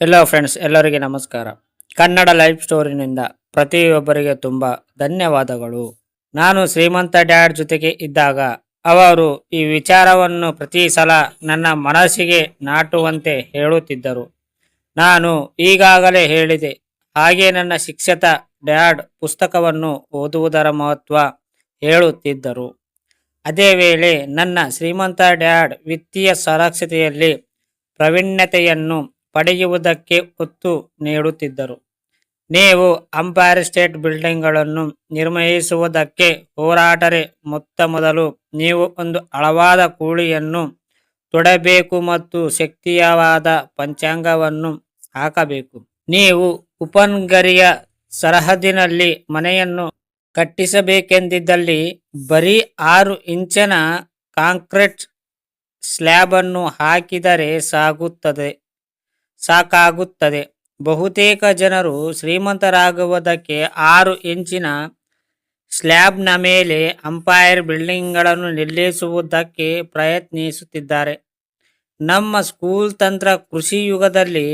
ಎಲ್ಲೋ friends ಎಲ್ಲರಿಗೆ ನಮಸ್ಕಾರ. Kannada life ಸ್ಟೋರಿನಿಂದ ಪ್ರತಿಯೊಬ್ಬರಿಗೆ ತುಂಬ ಧನ್ಯವಾದಗಳು. ನಾನು ಶ್ರೀಮಂತ ಡ್ಯಾಡ್ ಜೊತೆಗೆ ಇದ್ದಾಗ ಅವರು ಈ ವಿಚಾರವನ್ನು ಪ್ರತಿ ಸಲ ನನ್ನ ಮನಸ್ಸಿಗೆ ನಾಟುವಂತೆ ಹೇಳುತ್ತಿದ್ದರು. ನಾನು ಈಗಾಗಲೇ ಹೇಳಿದೆ, ಹಾಗೆ ನನ್ನ ಶಿಕ್ಷಕ ಡ್ಯಾಡ್ ಪುಸ್ತಕವನ್ನು ಓದುವುದರ ಮಹತ್ವ ಹೇಳುತ್ತಿದ್ದರು. ಅದೇ ವೇಳೆ ನನ್ನ ಶ್ರೀಮಂತ ಡ್ಯಾಡ್ ವಿತ್ತೀಯ ಸುರಕ್ಷತೆಯಲ್ಲಿ ಪ್ರವೀಣ್ಯತೆಯನ್ನು ಪಡೆಯುವುದಕ್ಕೆ ಒತ್ತು ನೀಡುತ್ತಿದ್ದರು. ನೀವು ಅಂಪೈರ್ ಸ್ಟೇಟ್ ಬಿಲ್ಡಿಂಗ್ಗಳನ್ನು ನಿರ್ಮಿಸುವುದಕ್ಕೆ ಹೋರಾಟರೆ, ಮೊತ್ತ ಮೊದಲು ನೀವು ಒಂದು ಆಳವಾದ ಕೂಳಿಯನ್ನು ತೊಡಬೇಕು ಮತ್ತು ಶಕ್ತಿಯವಾದ ಪಂಚಾಂಗವನ್ನು ಹಾಕಬೇಕು. ನೀವು ಉಪನ್ಗರಿಯ ಸರಹದಿನಲ್ಲಿ ಮನೆಯನ್ನು ಕಟ್ಟಿಸಬೇಕೆಂದಿದ್ದಲ್ಲಿ ಬರೀ ಆರು ಇಂಚಿನ ಕಾಂಕ್ರೀಟ್ ಸ್ಲ್ಯಾಬ್ ಅನ್ನು ಹಾಕಿದರೆ ಸಾಗುತ್ತದೆ. ಸಾಕಾಗುತ್ತದೆ. ಬಹುತೇಕ ಜನರು ಶ್ರೀಮಂತರಾಗುವುದಕ್ಕೆ ಆರು ಇಂಚಿನ ಸ್ಲ್ಯಾಬ್ನ ಮೇಲೆ ಅಂಪೈರ್ ಬಿಲ್ಡಿಂಗ್ಗಳನ್ನು ನಿಲ್ಲಿಸುವುದಕ್ಕೆ ಪ್ರಯತ್ನಿಸುತ್ತಿದ್ದಾರೆ. ನಮ್ಮ ಸ್ಕೂಲ್ ತಂತ್ರ ಕೃಷಿ ಯುಗದಲ್ಲಿ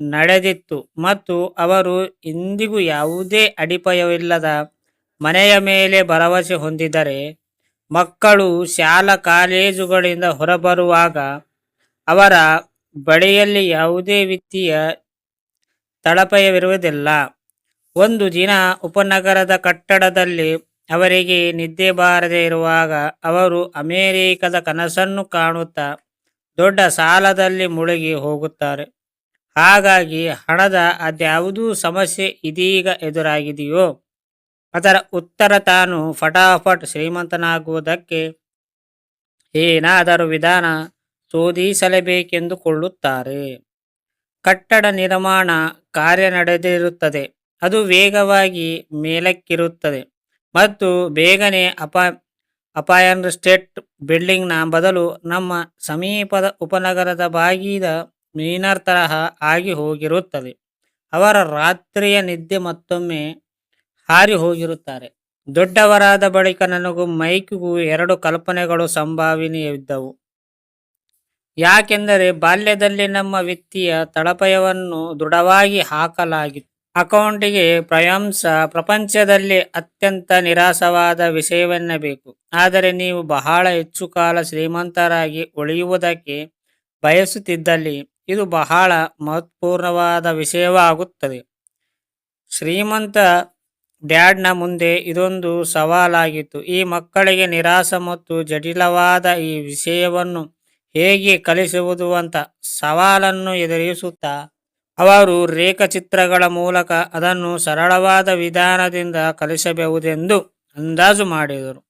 ನಡೆದಿತ್ತು ಮತ್ತು ಅವರು ಇಂದಿಗೂ ಯಾವುದೇ ಅಡಿಪಾಯವಿಲ್ಲದ ಮನೆಯ ಮೇಲೆ ಭರವಸೆ ಹೊಂದಿದರೆ ಮಕ್ಕಳು ಶಾಲಾ ಕಾಲೇಜುಗಳಿಂದ ಹೊರಬರುವಾಗ ಅವರ ಬಳಿಯಲ್ಲಿ ಯಾವುದೇ ವಿತ್ತೀಯ ತಳಪಯವಿರುವುದಿಲ್ಲ. ಒಂದು ದಿನ ಉಪನಗರದ ಕಟ್ಟಡದಲ್ಲಿ ಅವರಿಗೆ ನಿದ್ದೆ ಬಾರದೆ ಇರುವಾಗ ಅವರು ಅಮೆರಿಕದ ಕನಸನ್ನು ಕಾಣುತ್ತಾ ದೊಡ್ಡ ಸಾಲದಲ್ಲಿ ಮುಳುಗಿ ಹೋಗುತ್ತಾರೆ. ಹಾಗಾಗಿ ಹಣದ ಅದ್ಯಾವುದೂ ಸಮಸ್ಯೆ ಇದೀಗ ಎದುರಾಗಿದೆಯೋ ಅದರ ಉತ್ತರ ತಾನು ಫಟಾಫಟ್ ಶ್ರೀಮಂತನಾಗುವುದಕ್ಕೆ ಏನಾದರೂ ವಿಧಾನ ಶೋಧಿಸಲೇಬೇಕೆಂದುಕೊಳ್ಳುತ್ತಾರೆ ಕಟ್ಟಡ ನಿರ್ಮಾಣ ಕಾರ್ಯ ನಡೆದಿರುತ್ತದೆ. ಅದು ವೇಗವಾಗಿ ಮೇಲಕ್ಕಿರುತ್ತದೆ ಮತ್ತು ಬೇಗನೆ ಅಪ, ಅಪಾಯನ್ ಸ್ಟೇಟ್ ಬಿಲ್ಡಿಂಗ್ನ ಬದಲು ನಮ್ಮ ಸಮೀಪದ ಉಪನಗರದ ಬಾಗಿದ ಮೀನರ್ ತರಹ ಆಗಿ ಹೋಗಿರುತ್ತದೆ. ಅವರ ರಾತ್ರಿಯ ನಿದ್ದೆ ಮತ್ತೊಮ್ಮೆ ಹಾರಿ ಹೋಗಿರುತ್ತಾರೆ. ದೊಡ್ಡವರಾದ ಬಳಿಕ ನನಗೂ ಮೈಕ್ಗೂ ಎರಡು ಕಲ್ಪನೆಗಳು ಸಂಭಾವನೆಯಿದ್ದವು ಯಾಕೆಂದರೆ ಬಾಲ್ಯದಲ್ಲಿ ನಮ್ಮ ವ್ಯಕ್ತಿಯ ತಳಪಯವನ್ನು ದೃಢವಾಗಿ ಹಾಕಲಾಗಿತ್ತು ಅಕೌಂಟಿಗೆ ಪ್ರಯಾಂಸ ಪ್ರಪಂಚದಲ್ಲಿ ಅತ್ಯಂತ ನಿರಾಸವಾದ ವಿಷಯವೆನ್ನಬೇಕು. ಆದರೆ ನೀವು ಬಹಳ ಹೆಚ್ಚು ಕಾಲ ಶ್ರೀಮಂತರಾಗಿ ಉಳಿಯುವುದಕ್ಕೆ ಬಯಸುತ್ತಿದ್ದಲ್ಲಿ ಇದು ಬಹಳ ಮಹತ್ವಪೂರ್ಣವಾದ ವಿಷಯವಾಗುತ್ತದೆ. ಶ್ರೀಮಂತ ಡ್ಯಾಡ್ನ ಮುಂದೆ ಇದೊಂದು ಸವಾಲಾಗಿತ್ತು. ಈ ಮಕ್ಕಳಿಗೆ ನಿರಾಸ ಮತ್ತು ಜಟಿಲವಾದ ಈ ವಿಷಯವನ್ನು ಹೇಗೆ ಕಲಿಸುವುದು ಅಂತ ಸವಾಲನ್ನು ಎದುರಿಸುತ್ತಾ ಅವರು ರೇಖಾಚಿತ್ರಗಳ ಮೂಲಕ ಅದನ್ನು ಸರಳವಾದ ವಿಧಾನದಿಂದ ಕಲಿಸಬಹುದೆಂದು ಅಂದಾಜು ಮಾಡಿದರು.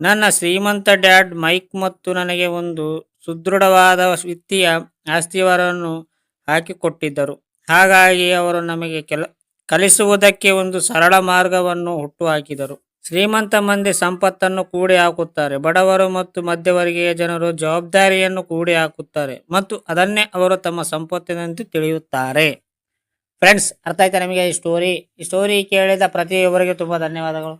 ನನ್ನ ಶ್ರೀಮಂತ ಡ್ಯಾಡ್ ಮೈಕ್ ಮತ್ತು ನನಗೆ ಒಂದು ಸುದೃಢವಾದ ವಿತ್ತೀಯ ಆಸ್ತಿಯವರನ್ನು ಹಾಕಿಕೊಟ್ಟಿದ್ದರು. ಹಾಗಾಗಿ ಅವರು ನಮಗೆ ಕೆಲ, ಕಲಿಸುವುದಕ್ಕೆ ಒಂದು ಸರಳ ಮಾರ್ಗವನ್ನು ಹುಟ್ಟುಹಾಕಿದರು ಶ್ರೀಮಂತ ಮಂದಿ ಸಂಪತ್ತನ್ನು ಕೂಡಿ ಹಾಕುತ್ತಾರೆ. ಬಡವರು ಮತ್ತು ಮಧ್ಯವರ್ಗೀಯ ಜನರು ಜವಾಬ್ದಾರಿಯನ್ನು ಕೂಡಿ ಹಾಕುತ್ತಾರೆ ಮತ್ತು ಅದನ್ನೇ ಅವರು ತಮ್ಮ ಸಂಪತ್ತಿನಂತೆ ತಿಳಿಯುತ್ತಾರೆ. ಫ್ರೆಂಡ್ಸ್ ಅರ್ಥ ಆಯ್ತಾ ನಿಮಗೆ ಈ ಸ್ಟೋರಿ ಈ ಸ್ಟೋರಿ ಕೇಳಿದ ಪ್ರತಿಯೊಬ್ಬರಿಗೆ ತುಂಬ ಧನ್ಯವಾದಗಳು.